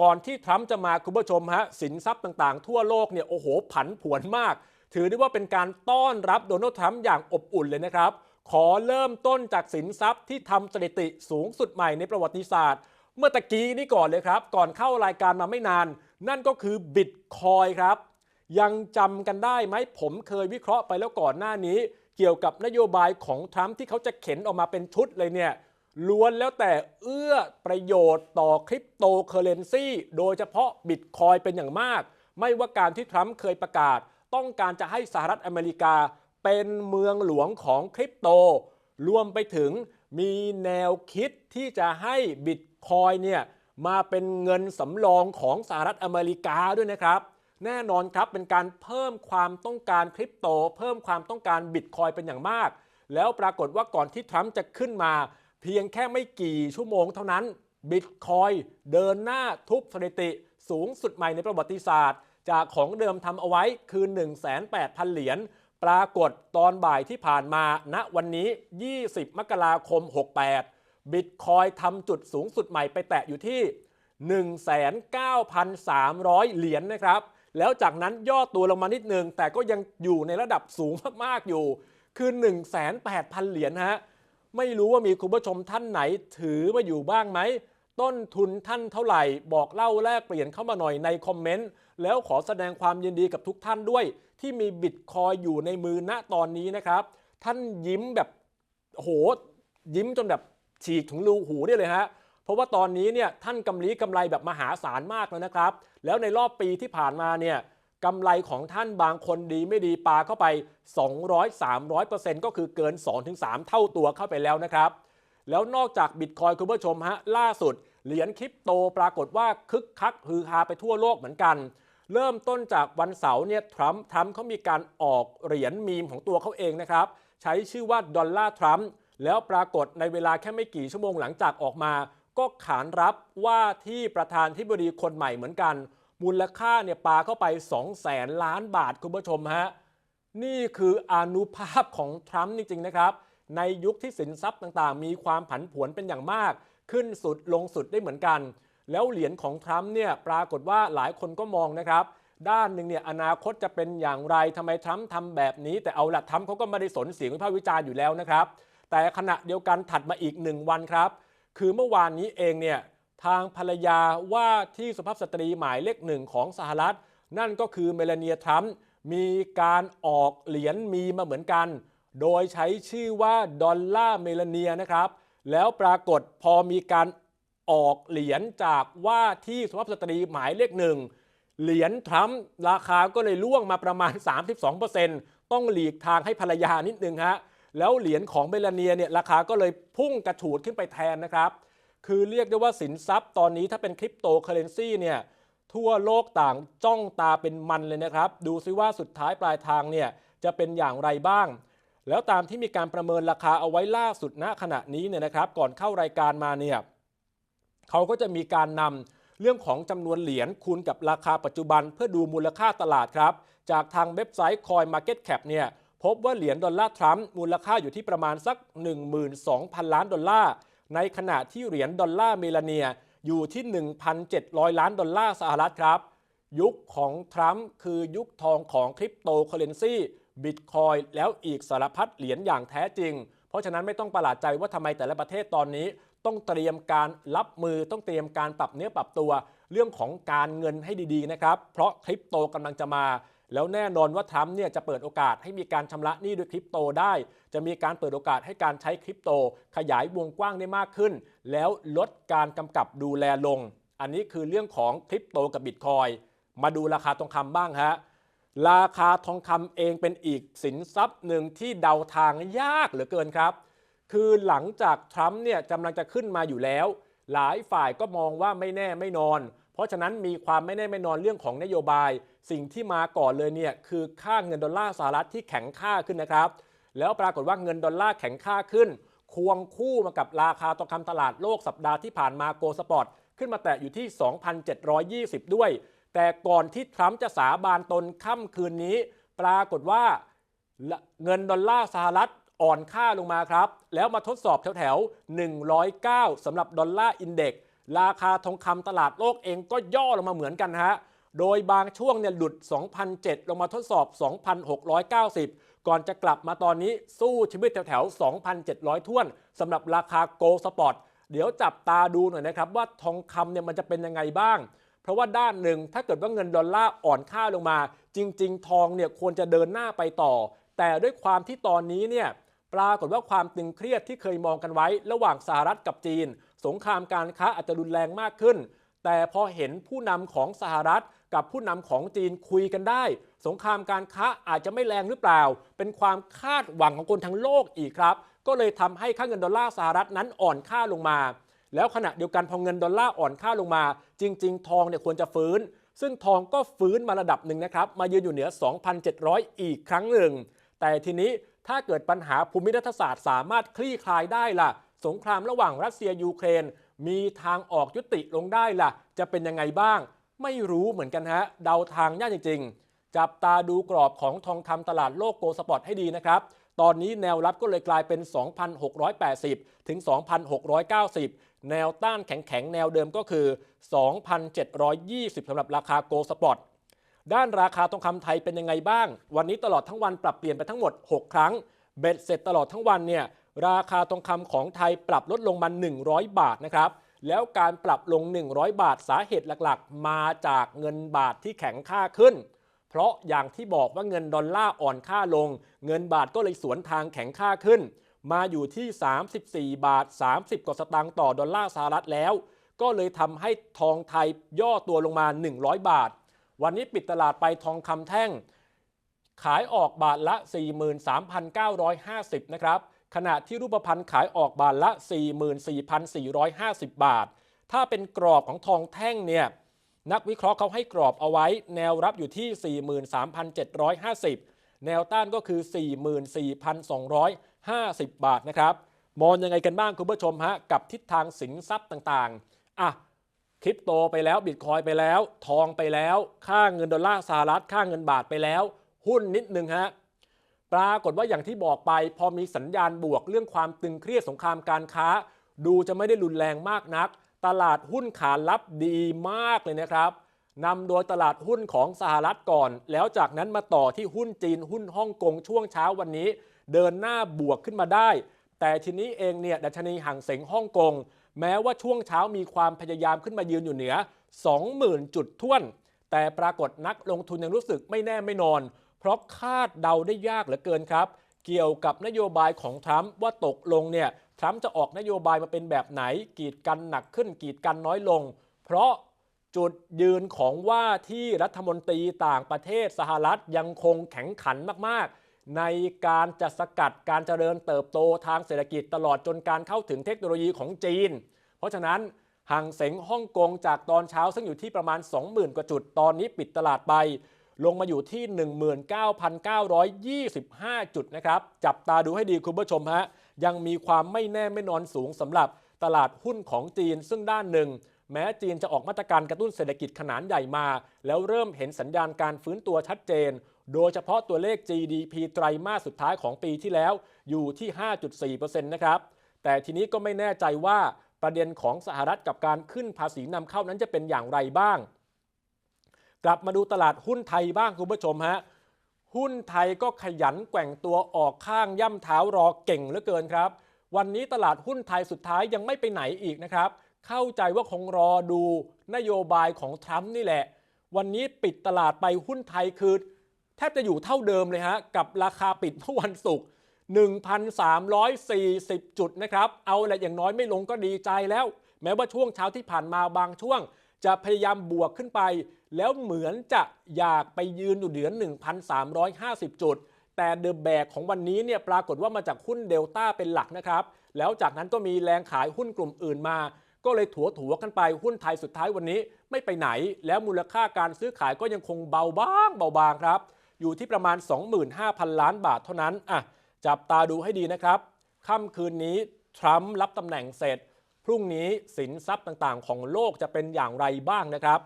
ก่อนที่ทรัมป์จะมาคุณผู้ชมฮะสินทรัพย์ต่างๆ ทั่วโลกเนี่ยโอ้โหผันผวนมาก ถือได้ว่าเป็นการต้อนรับโดนัลด์ทรัมป์อย่างอบอุ่นเลยนะครับ ขอเริ่มต้นจากสินทรัพย์ที่ทำสถิติสูงสุดใหม่ในประวัติศาสตร์ เมื่อตะกี้นี่ก่อนเลยครับ ก่อนเข้ารายการมาไม่นาน นั่นก็คือบิตคอยครับ ยังจำกันได้ไหมผมเคยวิเคราะห์ไปแล้วก่อนหน้านี้ เกี่ยวกับนโยบายของทรัมป์ที่เขาจะเข็นออกมาเป็นชุดเลยเนี่ย ล้วนแล้วแต่เอื้อประโยชน์ต่อคริปโตเคอเรนซีโดยเฉพาะบิตคอยเป็นอย่างมาก ไม่ว่าการที่ทรัมป์เคยประกาศ ต้องการจะให้สหรัฐอเมริกาเป็นเมืองหลวงของคริปโต รวมไปถึงมีแนวคิดที่จะให้บิตคอยเนี่ยมาเป็นเงินสำรองของสหรัฐอเมริกาด้วยนะครับ แน่นอนครับเป็นการเพิ่มความต้องการคริปโต เพิ่มความต้องการบิตคอยเป็นอย่างมาก แล้วปรากฏว่าก่อนที่ทรัมป์จะขึ้นมา เพียงแค่ไม่กี่ชั่วโมงเท่านั้นบิตคอยเดินหน้าทุบสถิติสูงสุดใหม่ในประวัติศาสตร์ จากของเดิมทำเอาไว้คือ 1,800เหรียญปรากฏตอนบ่ายที่ผ่านมาณวันนี้ 20 มกราคม 68 บิตคอยทำจุดสูงสุดใหม่ไปแตะอยู่ที่ 19,300 เหรียญนนะครับ แล้วจากนั้นย่อตัวลงมานิดนึง แต่ก็ยังอยู่ในระดับสูงมาก ๆ อยู่ คือ 18,000เหรียญฮะ ไม่รู้ว่ามีคุณผู้ชมท่านไหนถือมาอยู่บ้างไหม ต้นทุนท่านเท่าไหร่ บอกเล่าแลกเปลี่ยนเข้ามาหน่อยในคอมเมนต์ แล้วขอแสดงความยินดีกับทุกท่านด้วย ที่มีบิตคอยอยู่ในมือณตอนนี้นะครับ ท่านยิ้มแบบโหยิ้มจนแบบฉีกถึงรูหูได้เลยฮะเพราะว่าตอนนี้เนี่ยท่านกำลีกำไรแบบมหาศาลมากแล้วนะครับ แล้วในรอบปีที่ผ่านมาเนี่ย กำไรของท่านบางคนดีไม่ดีปาเข้าไป 200-300%ก็คือเกิน 2-3 เท่าตัวเข้าไปแล้วนะครับ แล้วนอกจากบิตคอยคุณผู้ชมฮะล่าสุด เหรียญคริปโตปรากฏว่าคึกคักฮือฮาไปทั่วโลกเหมือนกัน เริ่มต้นจากวันเสาร์เนี่ยทรัมป์ทรัมป์เขามีการออกเหรียญมีมของตัวเขาเองนะครับ ใช้ชื่อว่าดอลลาร์ทรัมป์แล้วปรากฏในเวลาแค่ไม่กี่ชั่วโมงหลังจากออกมา ก็ขานรับว่าที่ประธานที่บดีคนใหม่เหมือนกัน มูลค่าเนี่ยปาเข้าไป2แสนล้านบาทคุณผู้ชมฮะนี่คืออนุภาพของทรัมป์จริงๆนะครับ ในยุคที่สินทรัพย์ต่างๆ มีความผันผวนเป็นอย่างมาก ขึ้นสุดลงสุดได้เหมือนกัน แล้วเหรียญของทรัมป์เนี่ยปรากฏว่าหลายคนก็มองนะครับด้านหนึ่งเนี่ยอนาคตจะเป็นอย่างไรทำไมทรัมป์ทำแบบนี้ แต่เอาละทรัมป์เขาก็ไม่ได้สนเสียงวิพากษ์วิจารณ์อยู่แล้วนะครับ แต่ขณะเดียวกันถัดมาอีกหนึ่งวันครับ คือเมื่อวานนี้เองเนี่ย ทางภรรยาว่าที่สุภาพสตรีหมายเลขหนึ่งของสหรัฐ นั่นก็คือเมลานีทรัมป์มีการออกเหรียญมีมาเหมือนกัน โดยใช้ชื่อว่าดอลลาร์เมลานีนะครับ แล้วปรากฏพอมีการออกเหรียญจากว่าที่สุภาพสตรีหมายเลขหนึ่งเหรียญทรัมป์ราคาก็เลยล่วงมาประมาณ 32%ต้องหลีกทางให้ภรรยานิดนึงฮะแล้วเหรียญของเมลานีเนี่ยราคาก็เลยพุ่งกระฉูดขึ้นไปแทนนะครับ คือเรียกได้ว่าสินทรัพย์ตอนนี้ถ้าเป็นคริปโตเคอเรนซีเนี่ยทั่วโลกต่างจ้องตาเป็นมันเลยนะครับ ดูซิว่าสุดท้ายปลายทางเนี่ยจะเป็นอย่างไรบ้าง แล้วตามที่มีการประเมินราคาเอาไว้ล่าสุดณขณะนี้เนี่ยนะครับ ก่อนเข้ารายการมาเนี่ยเขาก็จะมีการนำเรื่องของจำนวนเหรียญคูณกับราคาปัจจุบัน เพื่อดูมูลค่าตลาดครับ จากทางเว็บไซต์ Coin Market Cap เนี่ยพบว่าเหรียญดอลลาร์ทรัมป์มูลค่าอยู่ที่ประมาณสัก 12,000 ล้านดอลลาร์ ในขณะที่เหรียญดอลลาร์เมลาเนียอยู่ที่ 1,700 ล้านดอลลาร์สหรัฐครับ ยุคของทรัมป์คือยุคทองของคริปโตเคอเรนซีบิตคอยแล้วอีกสารพัดเหรียญอย่างแท้จริง เพราะฉะนั้นไม่ต้องประหลาดใจว่าทำไมแต่ละประเทศตอนนี้ ต้องเตรียมการรับมือต้องเตรียมการปรับเนื้อปรับตัว เรื่องของการเงินให้ดีๆนะครับ เพราะคริปโตกำลังจะมา แล้วแน่นอนว่าทรัมป์เนี่ยจะเปิดโอกาสให้มีการชำระหนี้ด้วยคริปโตได้ จะมีการเปิดโอกาสให้การใช้คริปโต ขยายวงกว้างได้มากขึ้น แล้วลดการกำกับดูแลลง อันนี้คือเรื่องของคริปโตกับบิตคอยมาดูราคาทองคำบ้างฮะราคาทองคำเองเป็นอีกสินทรัพย์หนึ่งที่เดาทางยากเหลือเกินครับ คือหลังจากทรัมป์เนี่ยกำลังจะขึ้นมาอยู่แล้ว หลายฝ่ายก็มองว่าไม่แน่ไม่นอน เพราะฉะนั้นมีความไม่แน่ไม่นอนเรื่องของนโยบาย สิ่งที่มาก่อนเลยเนี่ยคือค่าเงินดอลลาร์สหรัฐที่แข็งค่าขึ้นนะครับ แล้วปรากฏว่าเงินดอลลาร์แข็งค่าขึ้น ควงคู่มากับราคาทองคำตลาดโลกสัปดาห์ที่ผ่านมาโกลสปอร์ตขึ้นมาแตะอยู่ที่ 2,720 ด้วย แต่ก่อนที่ทรัมป์จะสาบานตนค่ำคืนนี้ ปรากฏว่าเงินดอลลาร์สหรัฐอ่อนค่าลงมาครับ แล้วมาทดสอบแถวๆ 109สำหรับดอลลาร์อินเด็กซ์ ราคาทองคำตลาดโลกเองก็ย่อลงมาเหมือนกันฮะ โดยบางช่วงเนี่ยหลุด 2,007 ลงมาทดสอบ 2,690 ก่อนจะกลับมาตอนนี้สู้ชีวิตแถวๆ 2,700 ท้วนสำหรับราคาโกลสปอร์ตเดี๋ยวจับตาดูหน่อยนะครับว่าทองคำเนี่ยมันจะเป็นยังไงบ้าง เพราะว่าด้านหนึ่งถ้าเกิดว่าเงินดอลลาร์อ่อนค่าลงมา จริง ๆ ทองเนี่ยควรจะเดินหน้าไปต่อ แต่ด้วยความที่ตอนนี้เนี่ยปรากฏว่าความตึงเครียดที่เคยมองกันไว้ ระหว่างสหรัฐกับจีน สงครามการค้าอาจจะรุนแรงมากขึ้น แต่พอเห็นผู้นำของสหรัฐกับผู้นำของจีนคุยกันได้ สงครามการค้าอาจจะไม่แรงหรือเปล่า เป็นความคาดหวังของคนทั้งโลกอีกครับ ก็เลยทำให้ค่าเงินดอลลาร์สหรัฐนั้นอ่อนค่าลงมา แล้วขณะเดียวกันพอเงินดอลลาร์อ่อนค่าลงมา จริง ๆ ทองเนี่ยควรจะฟื้น ซึ่งทองก็ฟื้นมาระดับหนึ่งนะครับ มายืนอยู่เหนือ 2,700 อีกครั้งหนึ่ง แต่ทีนี้ถ้าเกิดปัญหาภูมิรัฐศาสตร์สามารถคลี่คลายได้ล่ะ สงครามระหว่างรัสเซียยูเครน มีทางออกยุติลงได้ล่ะ จะเป็นยังไงบ้าง ไม่รู้เหมือนกันฮะ เดาทางยากจริง ๆ จับตาดูกรอบของทองคำตลาดโลกโกลสปอร์ตให้ดีนะครับ ตอนนี้แนวรับก็เลยกลายเป็น 2,680 ถึง 2,690 แนวต้านแข็งๆ แนวเดิมก็คือ 2,720สำหรับราคาโกลสปอร์ตด้านราคาทองคำไทยเป็นยังไงบ้าง วันนี้ตลอดทั้งวันปรับเปลี่ยนไปทั้งหมด 6 ครั้ง เบ็ดเสร็จตลอดทั้งวันเนี่ย ราคาทองคำของไทยปรับลดลงมา 100 บาทนะครับ แล้วการปรับลง 100 บาทสาเหตุหลักๆ มาจากเงินบาทที่แข็งค่าขึ้น เพราะอย่างที่บอกว่าเงินดอลลาร์อ่อนค่าลง เงินบาทก็เลยสวนทางแข็งค่าขึ้น มาอยู่ที่ 34 บาท 30 กว่าสตางค์ต่อดอลลาร์สหรัฐแล้ว ก็เลยทำให้ทองไทยย่อตัวลงมา 100 บาท วันนี้ปิดตลาดไปทองคำแท่ง ขายออกบาทละ 43,950 นะครับ ขณะที่รูปพรรณขายออกบาทละ 44,450 บาท ถ้าเป็นกรอบของทองแท่งเนี่ยนักวิเคราะห์เขาให้กรอบเอาไว้ แนวรับอยู่ที่ 43,750 แนวต้านก็คือ 44,250 บาทนะครับมองยังไงกันบ้างคุณผู้ชมฮะกับทิศทางสินทรัพย์ต่างๆอะคริปโตไปแล้วบิตคอยไปแล้ว ทองไปแล้ว ค่าเงินดอลลาร์สหรัฐค่าเงินบาทไปแล้ว หุ้นนิดนึงฮะ ปรากฏว่าอย่างที่บอกไป พอมีสัญญาณบวกเรื่องความตึงเครียดสงครามการค้า ดูจะไม่ได้รุนแรงมากนัก ตลาดหุ้นขารับดีมากเลยนะครับนำโดยตลาดหุ้นของสหรัฐก่อน แล้วจากนั้นมาต่อที่หุ้นจีนหุ้นฮ่องกงช่วงเช้าวันนี้ เดินหน้าบวกขึ้นมาได้ แต่ทีนี้เองเนี่ยดัชนีห่างเสงฮ่องกง แม้ว่าช่วงเช้ามีความพยายามขึ้นมายืนอยู่เหนือ 20,000 จุดท่วน แต่ปรากฏนักลงทุนยังรู้สึกไม่แน่ไม่นอน เพราะคาดเดาได้ยากเหลือเกินครับ เกี่ยวกับนโยบายของทรัมป์ว่าตกลงเนี่ยทรัมป์จะออกนโยบายมาเป็นแบบไหน กีดกันหนักขึ้น กีดกันน้อยลง เพราะจุดยืนของว่าที่รัฐมนตรีต่างประเทศสหรัฐยังคงแข็งขันมากๆ ในการจะสกัดการเจริญเติบโตทางเศรษฐกิจตลอดจนการเข้าถึงเทคโนโลยีของจีน เพราะฉะนั้นห่างเสงฮ่องกงจากตอนเช้าซึ่งอยู่ที่ประมาณ 20,000 กว่าจุดตอนนี้ปิดตลาดไป ลงมาอยู่ที่ 19,925 จุดนะครับ จับตาดูให้ดีคุณผู้ชมฮะ ยังมีความไม่แน่ไม่นอนสูงสำหรับตลาดหุ้นของจีน ซึ่งด้านหนึ่ง แม้จีนจะออกมาตรการกระตุ้นเศรษฐกิจขนาดใหญ่มา แล้วเริ่มเห็นสัญญาณการฟื้นตัวชัดเจน โดยเฉพาะตัวเลข GDP ไตรมาสสุดท้ายของปีที่แล้วอยู่ที่ 5.4%นะครับ แต่ทีนี้ก็ไม่แน่ใจว่าประเด็นของสหรัฐกับการขึ้นภาษีนำเข้านั้นจะเป็นอย่างไรบ้าง กลับมาดูตลาดหุ้นไทยบ้างคุณผู้ชมฮะหุ้นไทยก็ขยันแกว่งตัวออกข้างย่ำเท้ารอเก่งเหลือเกินครับ วันนี้ตลาดหุ้นไทยสุดท้ายยังไม่ไปไหนอีกนะครับ เข้าใจว่าคงรอดูนโยบายของทรัมป์นี่แหละ วันนี้ปิดตลาดไปหุ้นไทยคือ แทบจะอยู่เท่าเดิมเลยฮะ กับราคาปิดเมื่อวันศุกร์1,340 จุดนะครับ เอาแหละอย่างน้อยไม่ลงก็ดีใจแล้ว แม้ว่าช่วงเช้าที่ผ่านมาบางช่วง จะพยายามบวกขึ้นไป แล้วเหมือนจะอยากไปยืนอยู่เหนือ 1,350 จุด แต่เดอะแบกของวันนี้เนี่ยปรากฏว่ามาจากหุ้นเดลต้าเป็นหลักนะครับ แล้วจากนั้นก็มีแรงขายหุ้นกลุ่มอื่นมา ก็เลยถัวถัวกันไปหุ้นไทยสุดท้ายวันนี้ไม่ไปไหน แล้วมูลค่าการซื้อขายก็ยังคงเบาบ้างเบาบางครับ อยู่ที่ประมาณ 25,000 ล้านบาทเท่านั้นอะจับตาดูให้ดีนะครับค่ำคืนนี้ทรัมป์รับตำแหน่งเสร็จ พรุ่งนี้สินทรัพย์ต่างๆ ของโลกจะเป็นอย่างไรบ้างนะครับ